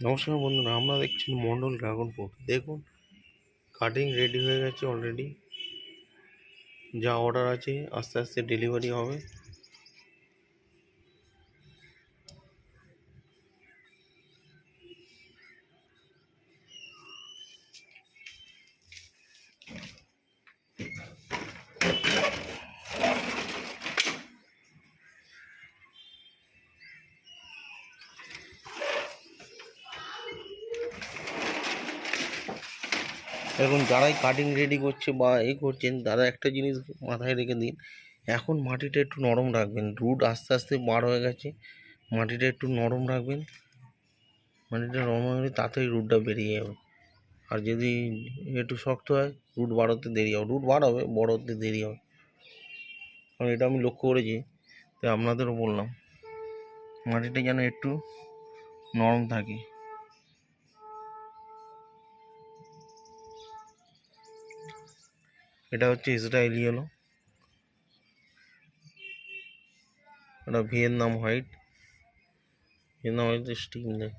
নমস্কার বন্ধুরা, আমরা দেখছি মন্ডল ড্রাগন ফ্রুট। দেখুন কাটিং রেডি হয়ে গেছে অলরেডি যা অর্ডার আছে, আস্তে আস্তে ডেলিভারি হবে। এখন যারাই কাটিং রেডি করছে বা এ করছেন, তারা একটা জিনিস মাথায় রেখে দিন। এখন মাটিটা একটু নরম রাখবেন। রুট আস্তে আস্তে বার হয়ে গেছে। মাটিটা একটু নরম রাখবেন। মাটিটা নরম হলে তাড়াতাড়ি রুটটা বেরিয়ে যাবে। আর যদি একটু শক্ত হয়, রুট বাড়াতে দেরি হবে। রুট বাড়াবে বড় হতে দেরি হবে। কারণ এটা আমি লক্ষ্য করেছি, তাই আপনাদেরও বললাম। মাটিটা যেন একটু নরম থাকে। এটা হচ্ছে ইসরায়েলি হলো। এটা Vietnam white. Vietnam white steam দেয়